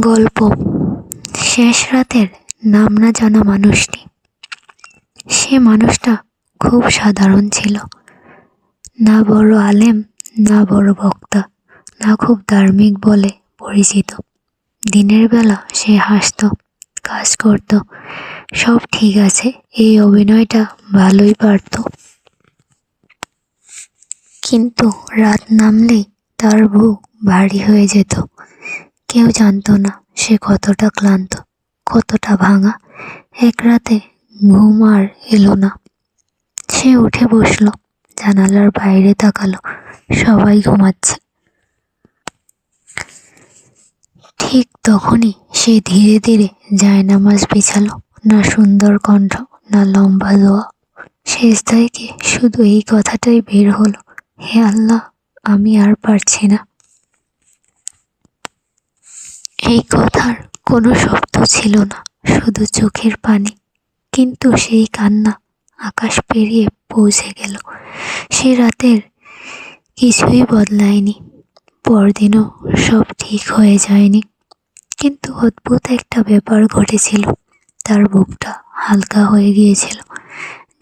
গল্প। শেষ রাতের নাম না জানা মানুষটি। সে মানুষটা খুব সাধারণ ছিল। না বড় আলেম, না বড় বক্তা, না খুব ধার্মিক বলে পরিচিত। দিনের বেলা সে হাসত, কাজ করত। সব ঠিক আছে, এই অভিনয়টা ভালোই পারত। কিন্তু রাত নামলেই তার বুক ভারী হয়ে যেত। কেউ জানতো না সে কতটা ক্লান্ত, কতটা ভাঙা। এক রাতে ঘুম আর এলো না। সে উঠে বসল, জানালার বাইরে তাকালো, সবাই ঘুমাচ্ছে। ঠিক তখনই সে ধীরে ধীরে জায়নামাজ বিছালো, না সুন্দর কণ্ঠ, না লম্বা দোয়া। শেষ থেকে শুধু এই কথাটাই বের হলো, হে আল্লাহ, আমি আর পারছি না। এই কথার কোনো শব্দ ছিল না, শুধু চোখের পানি। কিন্তু সেই কান্না আকাশ পেরিয়ে পৌঁছে গেল। সে রাতের কিছুই বদলায়নি। পরদিনও সব ঠিক হয়ে যায়নি। কিন্তু অদ্ভুত একটা ব্যাপার ঘটেছিল। তার বুকটা হালকা হয়ে গিয়েছিল।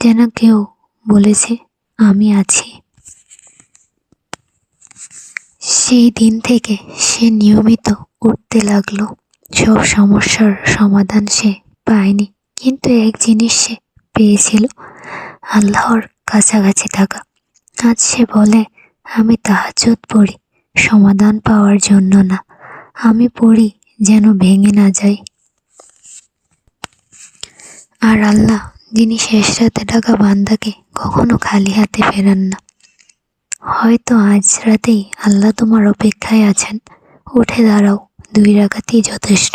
যেন কেউ বলেছে, আমি আছি। সেই দিন থেকে সে নিয়মিত উঠতে লাগল, সব সমস্যার সমাধান সে পায়নি। কিন্তু এক জিনিস সে পেয়েছিল, আল্লাহর কাছাকাছি থাকা। আজ সে বলে, আমি তাহাজ্জুদ পড়ি, সমাধান পাওয়ার জন্য না। আমি পড়ি যেন ভেঙে না যাই। আর আল্লাহ, যিনি শেষ রাতে ডাকা বান্দাকে কখনো খালি হাতে ফেরান না। হয়তো আজ রাতেই আল্লাহ তোমার অপেক্ষায় আছেন। উঠে দাঁড়াও দুই রাখাতেই যথেষ্ট।